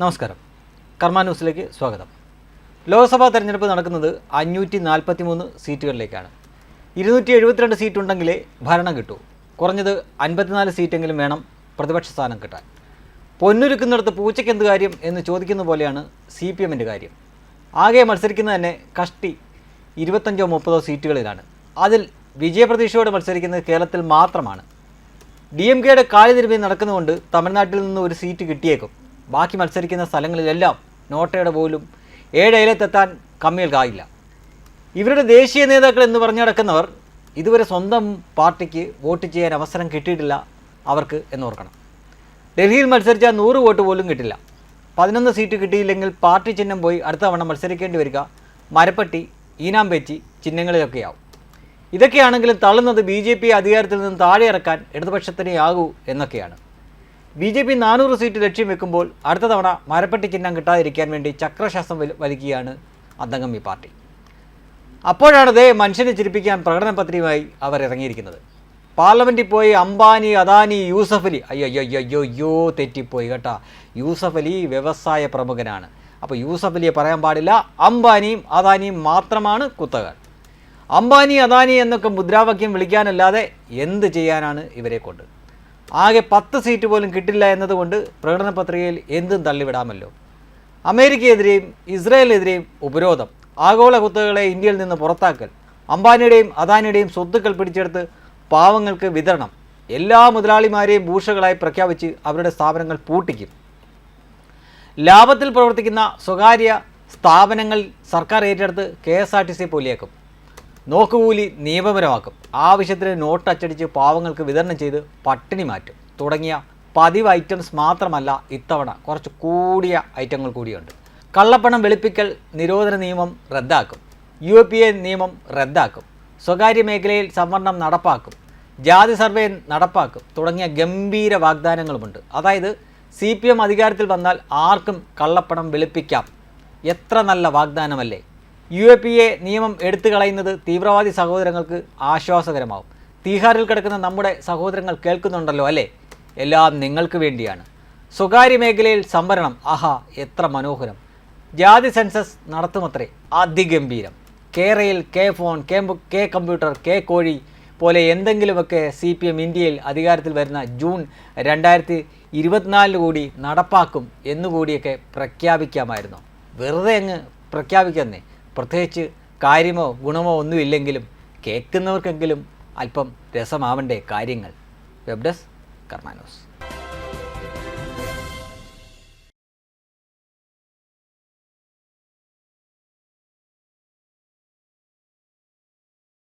നമസ്കാരം. കർമ്മ ന്യൂസിലേക്ക് സ്വാഗതം. ലോക്സഭാ തെരഞ്ഞെടുപ്പ് നടക്കുന്നത് അഞ്ഞൂറ്റി നാൽപ്പത്തി മൂന്ന് സീറ്റുകളിലേക്കാണ്. ഇരുന്നൂറ്റി എഴുപത്തിരണ്ട് സീറ്റുണ്ടെങ്കിലേ ഭരണം കിട്ടൂ. കുറഞ്ഞത് അൻപത്തിനാല് സീറ്റെങ്കിലും വേണം പ്രതിപക്ഷ സ്ഥാനം കിട്ടാൻ. പൊന്നൊരുക്കുന്നിടത്ത് പൂച്ചയ്ക്ക് എന്ത് കാര്യം എന്ന് ചോദിക്കുന്ന പോലെയാണ് സി പി എമ്മിന്റെ കാര്യം. ആകെ മത്സരിക്കുന്നത് തന്നെ കഷ്ടി ഇരുപത്തഞ്ചോ മുപ്പതോ സീറ്റുകളിലാണ്. അതിൽ വിജയപ്രതീക്ഷയോടെ മത്സരിക്കുന്നത് കേരളത്തിൽ മാത്രമാണ്. ഡി എം കെയുടെ കാലിതിരുമ്പി നടക്കുന്നതുകൊണ്ട് തമിഴ്നാട്ടിൽ നിന്ന് ഒരു സീറ്റ് കിട്ടിയേക്കും. ബാക്കി മത്സരിക്കുന്ന സ്ഥലങ്ങളിലെല്ലാം നോട്ടയുടെ പോലും ഏഴയിലെത്തെത്താൻ കമ്മികൾക്കായില്ല. ഇവരുടെ ദേശീയ നേതാക്കൾ എന്ന് പറഞ്ഞു നടക്കുന്നവർ ഇതുവരെ സ്വന്തം പാർട്ടിക്ക് വോട്ട് ചെയ്യാൻ അവസരം കിട്ടിയിട്ടില്ല അവർക്ക് എന്നോർക്കണം. ഡൽഹിയിൽ മത്സരിച്ച നൂറ് വോട്ട് പോലും കിട്ടില്ല. പതിനൊന്ന് സീറ്റ് കിട്ടിയില്ലെങ്കിൽ പാർട്ടി ചിഹ്നം പോയി അടുത്ത തവണ മത്സരിക്കേണ്ടി വരിക മരപ്പട്ടി ഈനാമ്പേച്ചി ചിഹ്നങ്ങളിലൊക്കെയാവും. ഇതൊക്കെയാണെങ്കിലും തള്ളുന്നത് ബി ജെ പി അധികാരത്തിൽ നിന്ന് താഴെ ഇറക്കാൻ ഇടതുപക്ഷത്തിനെയാകൂ എന്നൊക്കെയാണ്. ബി ജെ പി നാനൂറ് സീറ്റ് ലക്ഷ്യം വെക്കുമ്പോൾ അടുത്ത തവണ മരപ്പെട്ടി ചിഹ്നം കിട്ടാതിരിക്കാൻ വേണ്ടി ചക്രശ്വാസം വലി വലിക്കുകയാണ് അന്തങ്കമ്മി പാർട്ടി. അപ്പോഴാണ് ദേ മനുഷ്യനെ ചിരിപ്പിക്കാൻ പ്രകടന പത്രികയുമായി അവർ ഇറങ്ങിയിരിക്കുന്നത്. പാർലമെന്റിൽ പോയി അംബാനി അദാനി യൂസഫ് അലി അയ്യോ അയ്യോ അയ്യോ അയ്യോ തെറ്റിപ്പോയി കേട്ടാ. യൂസഫ് അലി വ്യവസായ പ്രമുഖനാണ്. അപ്പോൾ യൂസഫ് അലിയെ പറയാൻ പാടില്ല അംബാനിയും അദാനിയും മാത്രമാണ് കുത്തകൾ അംബാനി അദാനി എന്നൊക്കെ മുദ്രാവാക്യം വിളിക്കാനല്ലാതെ എന്ത് ചെയ്യാനാണ് ഇവരെ കൊണ്ട്? ആകെ പത്ത് സീറ്റ് പോലും കിട്ടില്ല എന്നതുകൊണ്ട് പ്രകടന പത്രികയിൽ എന്തും തള്ളിവിടാമല്ലോ. അമേരിക്കയെതിരെയും ഇസ്രായേലിനെതിരെയും ഉപരോധം ആഗോള കുത്തകളെ ഇന്ത്യയിൽ നിന്ന് പുറത്താക്കൽ അംബാനിയുടെയും അദാനിയുടെയും സ്വത്തുക്കൾ പിടിച്ചെടുത്ത് പാവങ്ങൾക്ക് വിതരണം എല്ലാ മുതലാളിമാരെയും ഭൂഷകളായി പ്രഖ്യാപിച്ച് അവരുടെ സ്ഥാപനങ്ങൾ പൂട്ടിക്കും. ലാഭത്തിൽ പ്രവർത്തിക്കുന്ന സ്വകാര്യ സ്ഥാപനങ്ങൾ സർക്കാർ ഏറ്റെടുത്ത് K S R T C പോലെയാക്കും. നോക്കുകൂലി നിയമപരമാക്കും. ആവശ്യത്തിന് നോട്ട് അച്ചടിച്ച് പാവങ്ങൾക്ക് വിതരണം ചെയ്ത് പട്ടിണി മാറ്റും. തുടങ്ങിയ പതിവ് ഐറ്റംസ് മാത്രമല്ല ഇത്തവണ കുറച്ച് കൂടിയ ഐറ്റങ്ങൾ കൂടിയുണ്ട്. കള്ളപ്പണം വെളുപ്പിക്കൽ നിരോധന നിയമം റദ്ദാക്കും. യു പി എ നിയമം റദ്ദാക്കും. സ്വകാര്യ മേഖലയിൽ സംവരണം നടപ്പാക്കും. ജാതി സർവേ നടപ്പാക്കും. തുടങ്ങിയ ഗംഭീര വാഗ്ദാനങ്ങളുമുണ്ട്. അതായത് സി പി എം അധികാരത്തിൽ വന്നാൽ ആർക്കും കള്ളപ്പണം വെളുപ്പിക്കാം. എത്ര നല്ല വാഗ്ദാനമല്ലേ? യു എ പി എ നിയമം എടുത്തു കളയുന്നത് തീവ്രവാദി സഹോദരങ്ങൾക്ക് ആശ്വാസകരമാവും. തീഹാറിൽ കിടക്കുന്ന നമ്മുടെ സഹോദരങ്ങൾ കേൾക്കുന്നുണ്ടല്ലോ അല്ലേ? എല്ലാം നിങ്ങൾക്ക് വേണ്ടിയാണ്. സ്വകാര്യ മേഖലയിൽ സംവരണം ആഹാ എത്ര മനോഹരം. ജാതി സെൻസസ് നടത്തുമത്രേ അതിഗംഭീരം. കേരയിൽ K phone K K computer K കോഴി പോലെ എന്തെങ്കിലുമൊക്കെ സി പി എം ഇന്ത്യയിൽ അധികാരത്തിൽ വരുന്ന ജൂൺ രണ്ടായിരത്തി ഇരുപത്തിനാലിന് കൂടി നടപ്പാക്കും എന്നുകൂടിയൊക്കെ പ്രഖ്യാപിക്കാമായിരുന്നു. വെറുതെ അങ്ങ് പ്രഖ്യാപിക്കുന്നേ. പ്രത്യേകിച്ച് കാര്യമോ ഗുണമോ ഒന്നുമില്ലെങ്കിലും കേൾക്കുന്നവർക്കെങ്കിലും അല്പം രസമാവണ്ടേ കാര്യങ്ങൾ. Web desk കർമാനോസ്